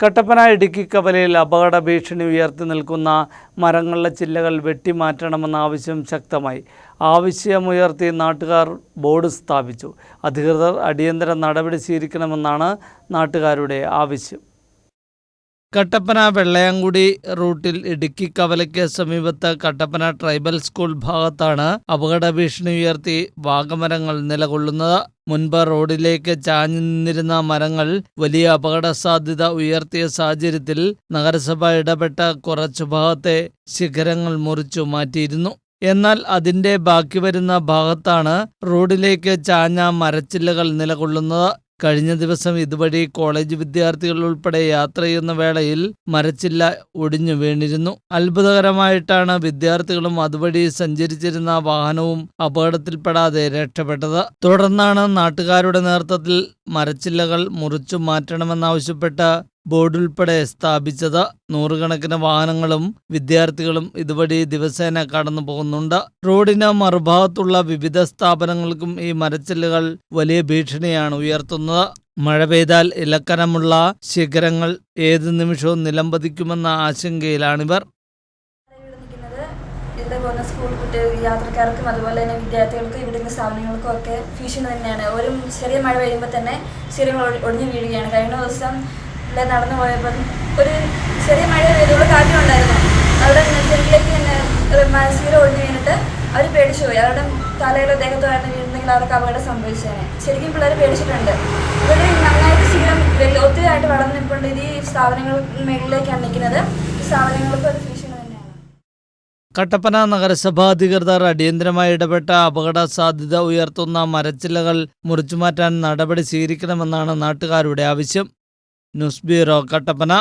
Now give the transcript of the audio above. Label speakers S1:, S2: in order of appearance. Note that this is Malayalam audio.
S1: കട്ടപ്പന ഇടുക്കി കവലയിൽ അപകട ഭീഷണി ഉയർത്തി നിൽക്കുന്ന മരങ്ങളുടെ ചില്ലകൾ വെട്ടിമാറ്റണമെന്ന ആവശ്യം ശക്തമായി. ആവശ്യമുയർത്തി നാട്ടുകാർ ബോർഡ് സ്ഥാപിച്ചു. അധികൃതർ അടിയന്തര നടപടി സ്വീകരിക്കണമെന്നാണ് നാട്ടുകാരുടെ ആവശ്യം. കട്ടപ്പന വെള്ളയാങ്കുടി റൂട്ടിൽ ഇടുക്കി കവലയ്ക്ക് സമീപത്ത് കട്ടപ്പന ട്രൈബൽ സ്കൂൾ ഭാഗത്താണ് അപകട ഭീഷണി ഉയർത്തി വാഗമരങ്ങൾ നിലകൊള്ളുന്നത്. മുൻപ് റോഡിലേക്ക് ചാഞ്ഞു നിന്നിരുന്ന മരങ്ങൾ വലിയ അപകട സാധ്യത ഉയർത്തിയ സാഹചര്യത്തിൽ നഗരസഭ ഇടപെട്ട കുറച്ചു ഭാഗത്തെ ശിഖരങ്ങൾ മുറിച്ചു മാറ്റിയിരുന്നു. എന്നാൽ അതിന്റെ ബാക്കി വരുന്ന ഭാഗത്താണ് റോഡിലേക്ക് ചാഞ്ഞ മരച്ചില്ലകൾ നിലകൊള്ളുന്നത്. കഴിഞ്ഞ ദിവസം ഇതുവഴി കോളേജ് വിദ്യാർത്ഥികൾ ഉൾപ്പെടെ യാത്ര ചെയ്യുന്ന വേളയിൽ മരച്ചില്ല ഒടിഞ്ഞു വീണിരുന്നു. അത്ഭുതകരമായിട്ടാണ് വിദ്യാർത്ഥികളും അതുവഴി സഞ്ചരിച്ചിരുന്ന വാഹനവും അപകടത്തിൽപ്പെടാതെ രക്ഷപ്പെട്ടത്. തുടർന്നാണ് നാട്ടുകാരുടെ നേതൃത്വത്തിൽ മരച്ചില്ലകൾ മുറിച്ചു മാറ്റണമെന്നാവശ്യപ്പെട്ട് ബോർഡ് ഉൾപ്പെടെ സ്ഥാപിച്ചത് നൂറുകണക്കിന് വാഹനങ്ങളും വിദ്യാർത്ഥികളും ഇതുവഴി ദിവസേന കടന്നു പോകുന്നുണ്ട്. റോഡിന് മറുഭാഗത്തുള്ള വിവിധ സ്ഥാപനങ്ങൾക്കും ഈ മരച്ചില്ലുകൾ വലിയ ഭീഷണിയാണ് ഉയർത്തുന്നത്. മഴ പെയ്താൽ ഇലക്കനമുള്ള ശിഖരങ്ങൾ ഏത് നിമിഷവും നിലംപതിക്കുമെന്ന ആശങ്കയിലാണിവർ.
S2: പോകുന്ന സ്കൂൾ കുട്ടികൾ യാത്രക്കാർക്കും അതുപോലെ തന്നെ വിദ്യാർത്ഥികൾക്കും ഇവിടുന്ന് സ്ഥാപനങ്ങൾക്കും ഒക്കെ ഭീഷണി തന്നെയാണ്. ഒരു ചെറിയ മഴ പെയ്യുമ്പോൾ തന്നെ ശിരങ്ങൾ ഒടിഞ്ഞു വീഴുകയാണ്. കഴിഞ്ഞ ദിവസം നടന്നു പോയപ്പോൾ ഒരു ചെറിയ മഴ പെയ്തുള്ള കാറ്റുണ്ടായിരുന്നു. അവിടെ സെന്റിലേക്ക് തന്നെ ശീല ഒഴിഞ്ഞു വീണിട്ട് അവർ പേടിച്ചു പോയി. അവരുടെ തലയിലോ ദേഹത്തോ ആയിരുന്നു വീഴുന്നെങ്കിൽ അവർക്ക് അപകടം സംഭവിച്ചേനെ. ശരിക്കും പിള്ളേർ പേടിച്ചിട്ടുണ്ട്. ഇവിടെ നന്നായിട്ട് ശീലം ഒത്തിരി ആയിട്ട് വളർന്നു നിൽപ്പുണ്ട് ഇത് ഈ സ്ഥാപനങ്ങൾ മേളിലേക്കാണ് നിൽക്കുന്നത്. സ്ഥാപനങ്ങൾക്ക് ഒരു
S1: കട്ടപ്പന നഗരസഭാ അധികൃതർ അടിയന്തരമായി ഇടപെട്ട അപകട സാധ്യത ഉയർത്തുന്ന മരച്ചില്ലകൾ മുറിച്ചുമാറ്റാൻ നടപടി സ്വീകരിക്കണമെന്നാണ് നാട്ടുകാരുടെ ആവശ്യം. ನುಸ್ಬಿರೋ ಕಟ್ಟಪ್ಪನ